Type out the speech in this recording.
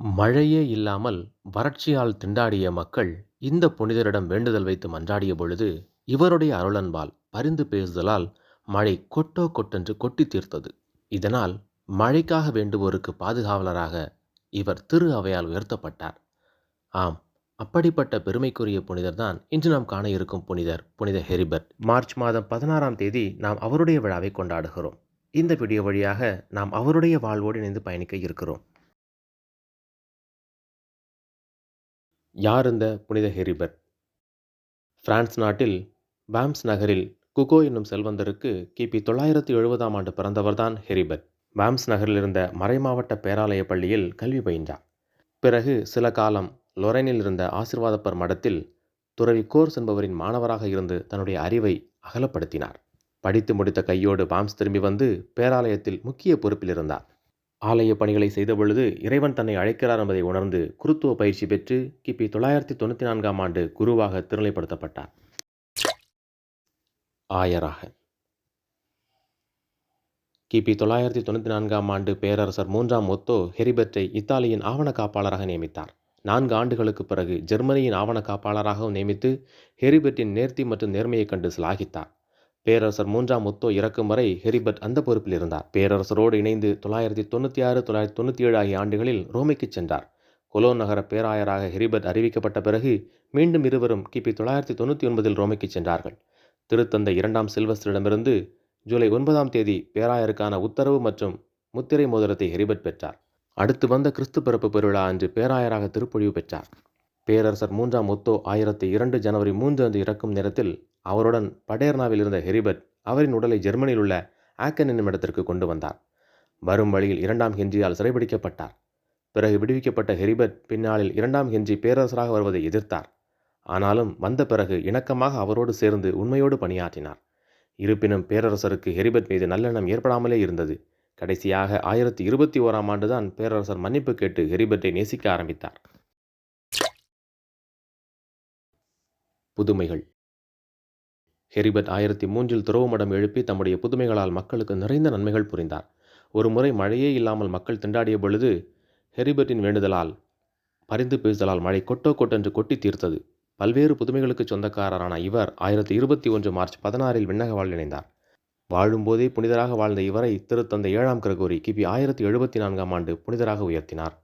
மழையே இல்லாமல் வறட்சியால் திண்டாடிய மக்கள் இந்த புனிதரிடம் வேண்டுதல் வைத்து மன்றாடிய பொழுது இவருடைய அருளன்பால் பரிந்து பேசுதலால் மழை கொட்டோ கொட்டென்று கொட்டி தீர்த்தது. இதனால் மழைக்காக வேண்டுவோருக்கு பாதுகாவலராக இவர் திரு அவையால் உயர்த்தப்பட்டார். ஆம் அப்படிப்பட்ட பெருமைக்குரிய புனிதர்தான் இன்று நாம் காண இருக்கும் புனிதர் புனித ஹெரிபர்ட். மார்ச் மாதம் பதினாறாம் தேதி நாம் அவருடைய விழாவை கொண்டாடுகிறோம். இந்த வீடியோ வழியாக நாம் அவருடைய வாழ்வோடு இணைந்து பயணிக்க இருக்கிறோம். யார் இந்த புனித ஹெரிபர்? பிரான்ஸ் நாட்டில் பாம்ஸ் நகரில் குகோ என்னும் செல்வந்தருக்கு கிபி தொள்ளாயிரத்தி எழுபதாம் ஆண்டு பிறந்தவர்தான் ஹெரிபர். பாம்ஸ் நகரில் இருந்த மறைமாவட்ட பேராலய பள்ளியில் கல்வி பயின்றார். பிறகு சில காலம் லொரைனில் இருந்த ஆசிர்வாதப்பர் மடத்தில் துறவி கோர்ஸ் என்பவரின் மாணவராக இருந்து தன்னுடைய அறிவை அகலப்படுத்தினார். படித்து முடித்த கையோடு பாம்ஸ் திரும்பி வந்து பேராலயத்தில் முக்கிய பொறுப்பில் இருந்தார். ஆலய பணிகளை செய்தபொழுது இறைவன் தன்னை அழைக்கிறார் என்பதை உணர்ந்து குருத்துவ பயிற்சி பெற்று கிபி தொள்ளாயிரத்தி தொண்ணூற்றி நான்காம் ஆண்டு குருவாக திருநிலைப்படுத்தப்பட்டார். ஆயராக. கிபி தொள்ளாயிரத்தி தொண்ணூற்றி நான்காம் ஆண்டு பேரரசர் மூன்றாம் ஒத்தோ ஹெரிபர்ட்டை இத்தாலியின் ஆவண காப்பாளராக நியமித்தார். நான்கு ஆண்டுகளுக்கு பிறகு ஜெர்மனியின் ஆவண காப்பாளராகவும் நியமித்து ஹெரிபர்ட்டின் நேர்த்தி மற்றும் நேர்மையைக் கண்டு சிலாகித்தார். பேரரசர் மூன்றாம் ஒத்தோ இறக்கும் வரை ஹெரிபர்ட் அந்த பொறுப்பில் இருந்தார். பேரரசரோடு இணைந்து தொள்ளாயிரத்தி தொண்ணூற்றி ஆறு தொள்ளாயிரத்தி தொண்ணூற்றி ஏழு ஆகிய ஆண்டுகளில் ரோமைக்கு சென்றார். கொலோன் நகர பேராயராக ஹெரிபர்ட் அறிவிக்கப்பட்ட பிறகு மீண்டும் இருவரும் கிபி தொள்ளாயிரத்தி தொண்ணூற்றி ஒன்பதில் ரோமைக்கு சென்றார்கள். திருத்தந்தை இரண்டாம் சில்வஸ்டரிடமிருந்து ஜூலை ஒன்பதாம் தேதி பேராயருக்கான உத்தரவு மற்றும் முத்திரை மோதிரத்தை ஹெரிபர்ட் பெற்றார். அடுத்து வந்த கிறிஸ்து பிறப்பு பெருவிழா அன்று பேராயராக திருப்பொழிவு பெற்றார். பேரரசர் மூன்றாம் ஒத்தோ ஆயிரத்தி இரண்டு ஜனவரி மூன்று அன்று இறக்கும் நேரத்தில் அவருடன் படேர்னாவில் இருந்த ஹெரிபர்ட் அவரின் உடலை ஜெர்மனியில் உள்ள ஆக்கன் என்னும் இடத்திற்கு கொண்டு வந்தார். வரும் வழியில் இரண்டாம் ஹெஞ்சியால் சிறைபிடிக்கப்பட்டார். பிறகு விடுவிக்கப்பட்ட ஹெரிபர்ட் பின்னாளில் இரண்டாம் ஹென்றி பேரரசராக வருவதை எதிர்த்தார். ஆனாலும் வந்த பிறகு இணக்கமாக அவரோடு சேர்ந்து உண்மையோடு பணியாற்றினார். இருப்பினும் பேரரசருக்கு ஹெரிபர்ட் மீது நல்லெண்ணம் ஏற்படாமலே இருந்தது. கடைசியாக ஆயிரத்தி இருபத்தி ஓராம் ஆண்டுதான் பேரரசர் மன்னிப்பு கேட்டு ஹெரிபர்ட்டை நேசிக்க ஆரம்பித்தார். புதுமைகள். ஹெரிபர்ட் ஆயிரத்தி மூன்றில் துறவுமடம் எழுப்பி தம்முடைய புதுமைகளால் மக்களுக்கு நிறைந்த நன்மைகள் புரிந்தார். ஒரு முறை மழையே இல்லாமல் மக்கள் திண்டாடிய பொழுது ஹெரிபர்ட்டின் வேண்டுதலால் பரிந்து பேசுதலால் மழை கொட்டோ கொட்டென்று கொட்டி தீர்த்தது. பல்வேறு புதுமைகளுக்கு சொந்தக்காரரான இவர் ஆயிரத்தி இருபத்தி ஒன்று மார்ச் பதினாறில் விண்ணக வாழ் இணைந்தார் வாழும்போதே புனிதராக வாழ்ந்த இவரை திருத்தந்தை ஏழாம் கிரகோரி கிபி ஆயிரத்தி எழுபத்தி நான்காம் ஆண்டு புனிதராக உயர்த்தினார்.